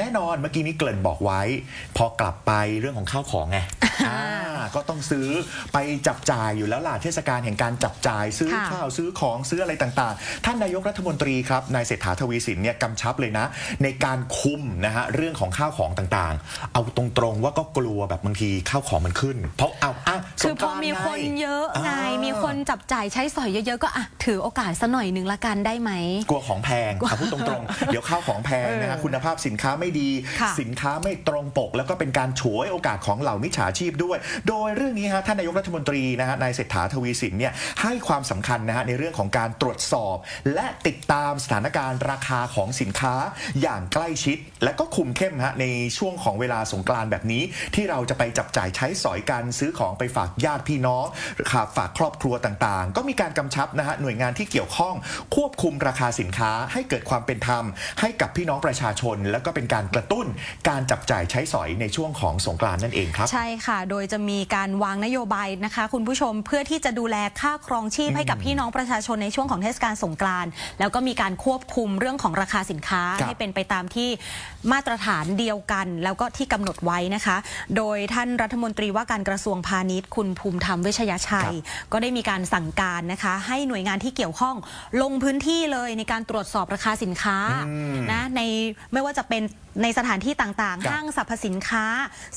แน่นอนเมื่อกี้นี้เกริ่นบอกไว้ พอกลับไปเรื่องของข้าวของไง อ่าก็ต้องซื้อไปจับจ่ายอยู่แล้วล่ะเทศกาลแห่งการจับจ่ายซื้อค่ะ ข้าวซื้อของซื้ออะไรต่างๆ ท่านนายกรัฐมนตรีครับนายเศรษฐาทวีสินเนี่ยกำชับเลยนะ ในการคุมนะฮะเรื่องของข้าวของต่างๆ เอาตรงๆว่าก็กลัวแบบบางทีข้าวของมันขึ้น เพราะเอาอะสคืองพกอรานต์มีคนไงเยอะไง อ่ามีมีคนจับจ่ายใช้สอยเยอะๆ ก็อะถือโอกาสสัหน่อยหนึ่งละกันได้ไหม กลัวของแพงเอาพูดตรงๆ เดี๋ยวข้าวของแพงนะฮะเออคุณภาพสินค้าไม่ดี ค่ะ สินค้าไม่ตรงปก แล้วก็เป็นการฉวยโอกาสของเหล่ามิจฉาชีพด้วย โดยเรื่องนี้ฮะท่านนายกรัฐมนตรีนะฮะนายเศรษฐาทวีสินเนี่ยให้ความสำคัญนะฮะในเรื่องของการตรวจสอบ และติดตามสถานการณ์ราคาของสินค้าอย่างใกล้ชิด และก็คุมเข้มฮะในช่วงของเวลาสงกรานต์แบบนี้ ที่เราจะไปจับจ่ายใช้สอยกันซื้อของไปฝากญาติพี่น้องขาฝากครอบครัวต่างๆ ก็มีการกำชับนะฮะหน่วยงานที่เกี่ยวข้อง ควบคุมราคาสินค้าให้เกิดความเป็นธรรม ให้กับพี่น้องประชาชน แล้วก็เป็นการกระตุ้น การจับจ่ายใช้สอยในช่วงของสงกรานต์นั่นเองครับ ใช่ค่ะโดยจะมีการวางนโยบายนะคะ คุณผู้ชมเพื่อที่จะดูแลค่าครองชีพให้กับพี่น้องประชาชนในช่วงของเทศกาลสงกรานต์แล้วก็มีการควบคุมเรื่องของราคาสินค้าครับ ให้เป็นไปตามที่มาตรฐานเดียวกัน แล้วก็ที่กำหนดไว้นะคะ โดยท่านรัฐมนตรีว่าการกระทรวงพาณิชย์ คุณภูมิธรรมเวชยชัย ก็ได้มีการสั่งการนะคะ ให้หน่วยงานที่เกี่ยวข้องลงพื้นที่เลยในการตรวจสอบราคาสินค้าอืมนะในไม่ว่าจะเป็นในสถานที่ต่างครับๆห้างสรรพสินค้า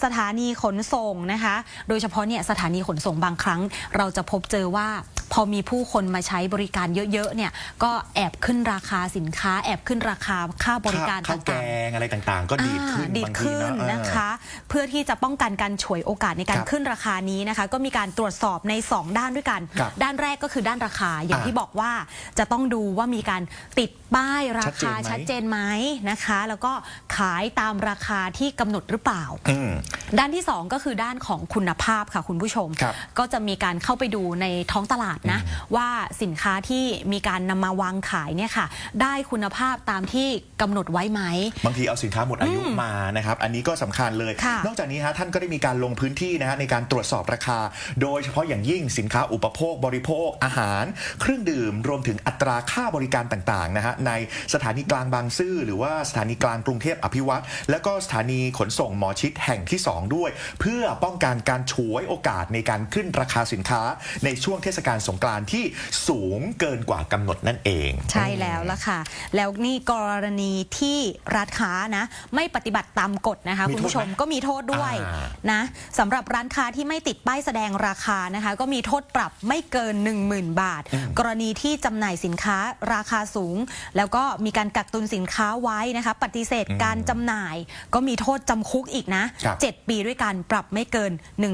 สถานีขนส่งนะคะ โดยเฉพาะเนี่ยสถานีขนส่งบางครั้ง เราจะพบเจอว่าพอมีผู้คนมาใช้บริการเยอะๆเนี่ยก็แอบขึ้นราคาสินค้า แอบขึ้นราคาค่าบริการข้าวแกต่างๆงอะไรต่างๆ ก็ดีดขึ้นอ่าดีดบางทีขึ้นเนอะนะคะ เพื่อที่จะป้องกันการฉวยโอกาสในการครับขึ้นราคานี้นะคะ ก็มีการตรวจสอบใน 2 ด้านด้วยกัน ครับด้านแรกก็คือด้านราคาอย่างอ่าที่บอกว่าจะต้องดูว่ามีการติดป้ายราคาชัชัดดเจเจนนไหไหม มนะคะ แล้วก็ขายตามราคาที่กำหนดหรือเปล่า อืม ด้านที่ 2 ก็คือด้านของคุณภาพค่ะคุณผู้ชม ครับก็จะมีการเข้าไปดูในท้องตลาดนะว่าสินค้าที่มีการนำมาวางขายเนี่ยค่ะ ได้คุณภาพตามที่กำหนดไว้ไหม บางทีเอาสินค้าหมดอายุมานะครับอันนี้ก็สำคัญเลยค่ะนอกจากนี้ฮะท่านก็ได้มีการลงพื้นที่นะฮะในการตรวจสอบราคา โดยเฉพาะอย่างยิ่งสินค้าอุปโภคบริโภคอาหาร เครื่องดื่มรวมถึงอัตราค่าบริการต่างๆนะฮะในสถานีกลางบางซื่อหรือว่าสถานีกลางกรุงเทพอภิวัตรและก็สถานีขนส่งหมอชิดแห่งที่ 2 ด้วย เพื่อป้องกันการฉวยโอกาสในการขึ้นราคาสินค้าในช่วงเทศกาลสงกรานต์ที่สูงเกินกว่ากำหนดนั่นเอง ใช่แล้วละค่ะ แล้วนี่กรณีที่ร้านค้านะ ไม่ปฏิบัติตามกฎนะคะ มีคุณผู้ชมโทษไหมก็มีโทษด้วยอ่า นะสำหรับร้านค้าที่ไม่ติดป้ายแสดงราคานะคะ ก็มีโทษปรับไม่เกิน 10,000 บาท กรณีที่จำหน่ายสินค้าราคาสูง แล้วก็มีการกักตุนสินค้าไว้นะคะ ปฏิเสธการจำหน่าย ก็มีโทษจำคุกอีกนะ ครับ 7 ปีด้วยกันปรับไม่เกิน 1 4 0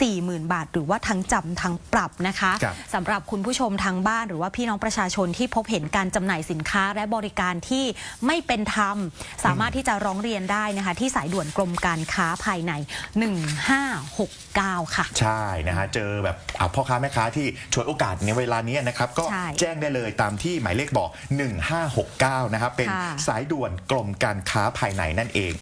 0 0 0 บาท หรือว่าทั้งจำทั้งปรับนะคะ ครับสำหรับคุณผู้ชมทางบ้านหรือว่าพี่น้องประชาชนที่พบเห็นการจำหน่ายสินค้าและบริการที่ไม่เป็นธรรม สามารถที่จะร้องเรียนได้นะคะที่สายด่วนกรมการค้าภายใน 1569 ค่ะ ใช่นะฮะเจอแบบอะพ่อค้าแม่ค้าที่ฉวยโอกาสในเวลานี้นะครับก็ใช่แจ้งได้เลยตามที่หมายเลขบอก 1569 นะครับเป็นค่ะสายด่วนกรมการค้าภายในนั่นเอง